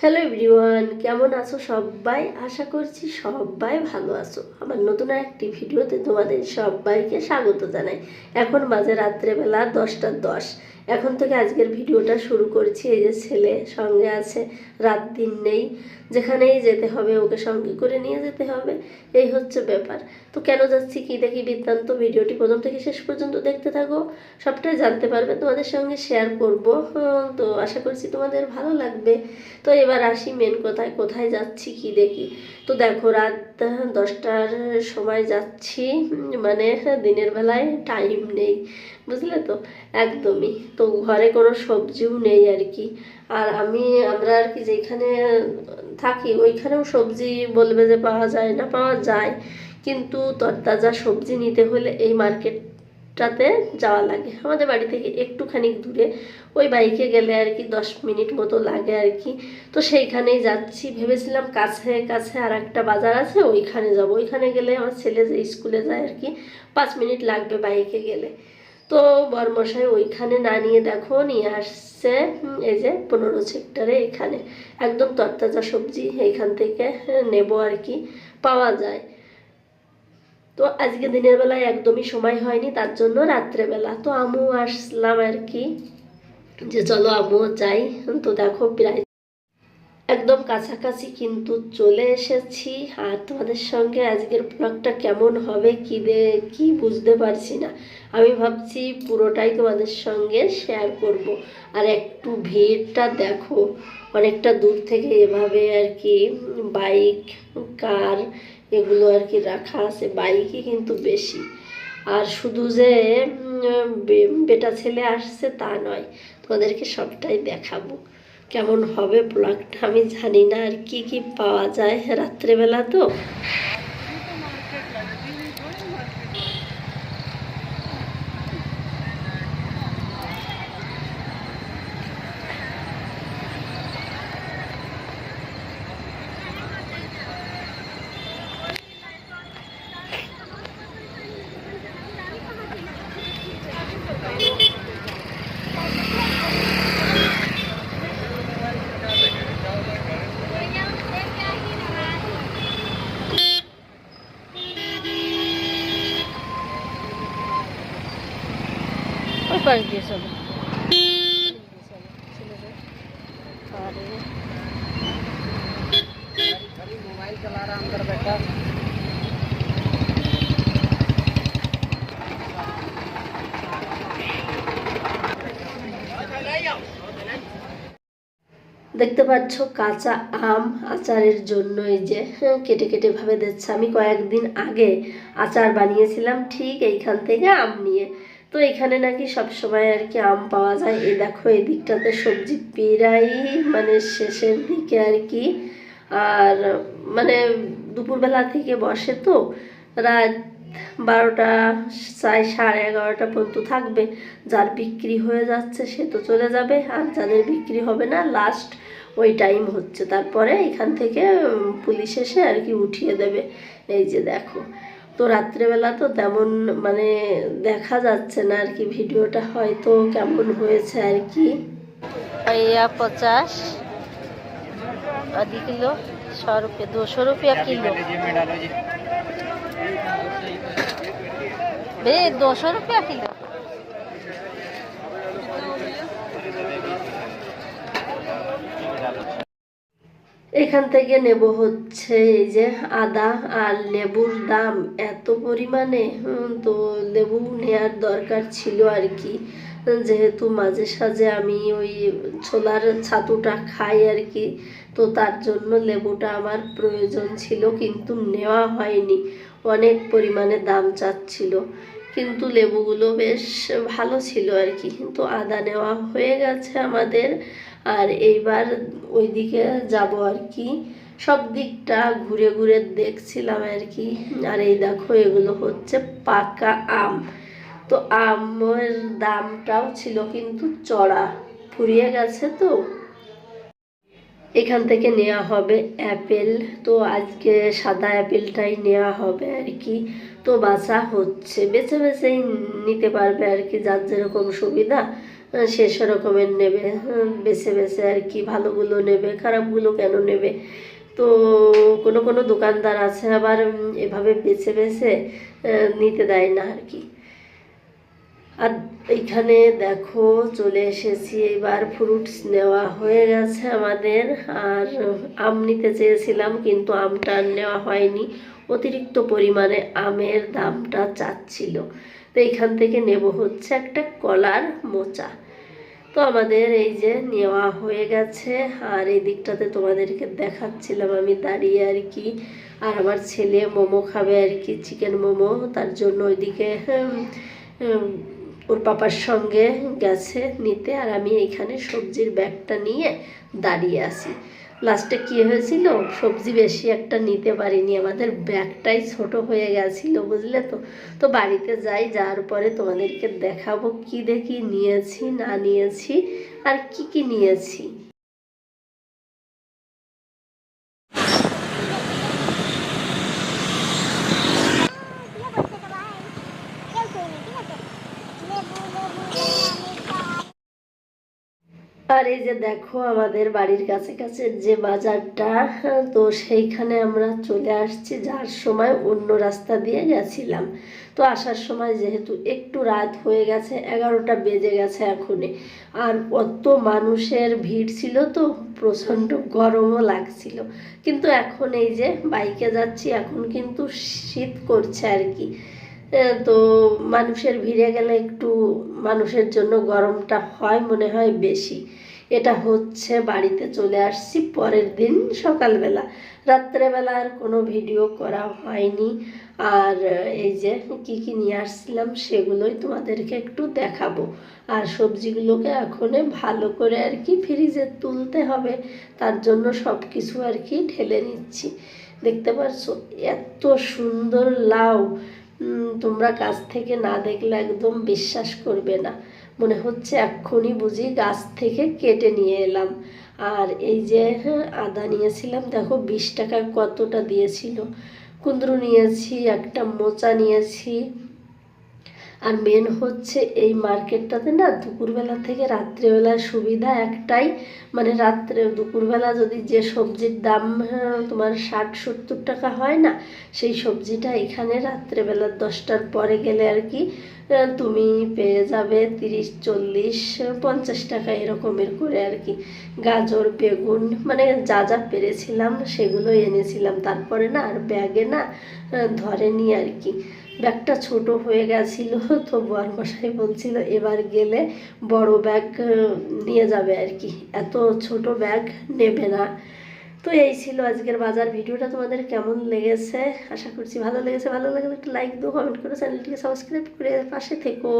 Hello everyone কেমন আছো সবাই? আশা করছি সবাই ভালো আছো। আমার নতুন একটি ভিডিওতে তোমাদের সবাইকে স্বাগত জানাই। এখন বাজে রাত্রেবেলা দশটা দশ। এখন থেকে আজকের ভিডিওটা শুরু করছি, এই যে ছেলে সঙ্গে আছে, রাত দিন নেই, যেখানেই যেতে হবে ওকে সঙ্গে করে নিয়ে যেতে হবে, এই হচ্ছে ব্যাপার। তো কেন যাচ্ছি কী দেখি বৃত্তান্ত ভিডিওটি প্রথম থেকে শেষ পর্যন্ত দেখতে থাকো, সবটাই জানতে পারবে, তোমাদের সঙ্গে শেয়ার করব তো আশা করছি তোমাদের ভালো লাগবে। তো এবার আসি মেন কোথায় কোথায় যাচ্ছি কি দেখি। তো দেখো রাত দশটার সময় যাচ্ছি মানে দিনের বেলায় টাইম নেই, বুঝলে তো? একদমই। তো ঘরে কোনো সবজিও নেই আর কি। আর আমি, আমরা আর কি যেখানে থাকি, ওইখানেও সবজি বলবে যে পাওয়া যায় না, পাওয়া যায়। কিন্তু তরতাজা সবজি নিতে হলে এই মার্কেটটাতে যাওয়া লাগে। আমাদের বাড়ি থেকে একটুখানি দূরে। ওই বাইকে গেলে আর কি দশ মিনিট মতো লাগে আর কি। তো সেইখানেই যাচ্ছি। ভেবেছিলাম কাছে কাছে আর একটা বাজার আছে, ওইখানে যাব। ওইখানে গেলে আমার ছেলে যে স্কুলে যায় আর কি, পাঁচ মিনিট লাগবে বাইকে গেলে। বরমশাই ওইখানে না নিয়ে দেখো নিয়ে আসছে এই যে পনেরো সেক্টরে এখানে। একদম তরতাজা সবজি এইখান থেকে হ্যাঁ, নেব আর কি পাওয়া যায়। তো আজকে দিনের বেলায় একদমই সময় হয়নি তার জন্য রাত্রেবেলা তো আমু আসলাম আর কি যে চলো আমিও যাই। তো দেখো প্রায় একদম কাছাকাছি কিন্তু চলে এসেছি। আর তোমাদের সঙ্গে আজকের ব্লগটা কেমন হবে, কি দে, কি বুঝতে পারছি না। আমি ভাবছি পুরোটাই তোমাদের সঙ্গে শেয়ার করব। আর একটু ভিড়টা দেখো, অনেকটা দূর থেকে এভাবে আর কি বাইক কার এগুলো আর কি রাখা আছে বাইকই কিন্তু বেশি। আর শুধু যে বেটা ছেলে আসছে তা নয়, তোমাদেরকে সবটাই দেখাবো। কেমন হবে ব্লগটা আমি জানি না। আর কি কি পাওয়া যায়? রাত্রেবেলা তো? मोबाइल चला रहा अंदर बैठा দেখতে পাচ্ছ কাঁচা আম আচারের জন্য এই যে হ্যাঁ, কেটে কেটে ভাবে দিচ্ছে আমি কয়েকদিন আগে আচার বানিয়েছিলাম ঠিক এইখান থেকে আম নিয়ে তো এখানে নাকি সব সময় আর কি আম পাওয়া যায়। এই দেখো এই দিকটাতে সবজি পেরাই মানে শেষের দিকে আর কি। আর মানে দুপুরবেলা থেকে বসে তো, রাত বারোটা সাড়ে সাড়ে এগারোটা পর্যন্ত থাকবে। যার বিক্রি হয়ে যাচ্ছে সে তো চলে যাবে, আর যাদের বিক্রি হবে না লাস্ট ওই টাইম হচ্ছে। তারপরে এখান থেকে পুলিশ এসে আর কি উঠিয়ে দেবে। এই যে দেখো তো রাত্রেবেলা তো তেমন মানে দেখা যাচ্ছে না আর কি ভিডিওটা হয়তো কেমন হয়েছে আর কি। পঞ্চাশ আদি কিলো সো রুপিয়া দুশো রুপিয়া কিলো বে দুশো রুপিয়া কিলো। এখান থেকে নেব হচ্ছে এই যে আদা আর লেবুর দাম এত পরিমাণে তো লেবু নেওয়ার দরকার ছিল আর কি। যেহেতু মাঝে সাঝে আমি ওই ছোলার ছাতুটা খাই আর কি, তো তার জন্য লেবুটা আমার প্রয়োজন ছিল কিন্তু নেওয়া হয়নি। অনেক পরিমাণে দাম চাচ্ছিল। কিন্তু লেবুগুলো বেশ ভালো ছিল আর কি। কিন্তু আদা নেওয়া হয়ে গেছে আমাদের। আর এইবার ওইদিকে যাব আর কি। সব দিকটা ঘুরে ঘুরে দেখছিলাম আর কি। আর এই দেখো, এগুলো হচ্ছে পাকা আম। তো আমের দামটাও ছিল কিন্তু চড়া। ফুরিয়ে গেছে তো। এখান থেকে নেওয়া হবে অ্যাপেল। তো আজকে সাদা অ্যাপেলটাই নেওয়া হবে আর কি। তো বাছা হচ্ছে। বেছে বেছেই নিতে পারবে আর কি, যার যেরকম সুবিধা। সে সেরকমের নেবে বেছে বেছে আর কি, ভালোগুলো নেবে, খারাপগুলো কেন নেবে? তো কোনো কোনো দোকানদার আছে আবার এভাবে বেছে বেছে নিতে দেয় না আর কি। আর এইখানে দেখো, চলে এসেছি, এবার ফ্রুটস নেওয়া হয়ে গেছে আমাদের। আর আম নিতে চেয়েছিলাম, কিন্তু আমটা নেওয়া হয়নি। অতিরিক্ত পরিমাণে আমের দামটা চাচ্ছিল। তো এইখান থেকে নেব হচ্ছে একটা কলার মোচা। তো আমাদের এই যে নেওয়া হয়ে গেছে আর এই দিকটাতে তোমাদেরকে দেখাচ্ছিলাম আমি দাঁড়িয়ে আর কি। আর আমার ছেলে মোমো খাবে আর কি চিকেন মোমো তার জন্য ওইদিকে হুম, ওর পাপার সঙ্গে গেছে নিতে আর আমি এইখানে সবজির ব্যাগটা নিয়ে দাঁড়িয়ে আছি। লাস্টে কি হয়েছিল? সবজি বেশি একটা নিতে পারিনি। আমাদের ব্যাগটাই ছোট হয়ে গেছিল, বুঝলে তো? তো বাড়িতে যাই, যাওয়ার পরে তোমাদেরকে দেখাবো কি দেখি, নিয়েছি, না নিয়েছি, আর কি কি নিয়েছি। আর এই যে দেখো আমাদের বাড়ির কাছে কাছে যে বাজারটা হ্যাঁ, তো সেইখানে আমরা চলে আসছি। যার সময় অন্য রাস্তা দিয়ে গেছিলাম। তো আসার সময় যেহেতু একটু রাত হয়ে গেছে এগারোটা বেজে গেছে এখনই। আর অত মানুষের ভিড় ছিল তো প্রচণ্ড গরমও লাগছিল। কিন্তু এখন এই যে বাইকে যাচ্ছি এখন কিন্তু শীত করছে আর কি। তো মানুষের ভিড়ে গেলে একটু মানুষের জন্য গরমটা হয় মনে হয় বেশি। এটা হচ্ছে বাড়িতে চলে আসছি পরের দিন সকালবেলা। রাত্রেবেলা আর কোনো ভিডিও করা হয়নি। আর এই যে কি কি নিয়ে আসছিলাম সেগুলোই তোমাদেরকে একটু দেখাবো। আর সবজিগুলোকে এখনে ভালো করে আর কি ফ্রিজে তুলতে হবে। তার জন্য সব কিছু আর কি ঢেলে নিচ্ছি। দেখতে পারছ? এত সুন্দর লাউ। তোমরা গাছ থেকে না দেখলে একদম বিশ্বাস করবে না। মনে হচ্ছে এক্ষুনি বুঝি গাছ থেকে কেটে নিয়ে এলাম। আর এই যে হ্যাঁ, আদা নিয়েছিলাম দেখো বিশ টাকা কতটা দিয়েছিল। কুন্দরু নিয়েছি একটা মোচা নিয়েছি। আর মেন হচ্ছে এই মার্কেটটাতে না দুপুরবেলা থেকে রাত্রেবেলার সুবিধা একটাই মানে রাত্রে দুপুরবেলা যদি যে সবজির দাম হ্যাঁ, তোমার ষাট সত্তর টাকা হয় না সেই সবজিটা এখানে রাত্রেবেলা দশটার পরে গেলে আর কি তুমি পেয়ে যাবে তিরিশ চল্লিশ পঞ্চাশ টাকা এরকমের করে আর কি। গাজর বেগুন মানে যা যা পেরেছিলাম সেগুলো এনেছিলাম। তারপরে না আর ব্যাগে না ধরেনি আর কি। ব্যাগটা ছোট হয়ে গেছিল তো বরমশাই বলছিল এবার গেলে বড় ব্যাগ নিয়ে যাবে আর কি। এত ছোট ব্যাগ নেবে না। তো এই ছিল আজকের বাজার ভিডিওটা। তোমাদের কেমন লেগেছে? আশা করছি ভালো লেগেছে। ভালো লাগলে একটু লাইক দেবো কমেন্ট করো, চ্যানেলটিকে সাবস্ক্রাইব করে পাশে থেকো।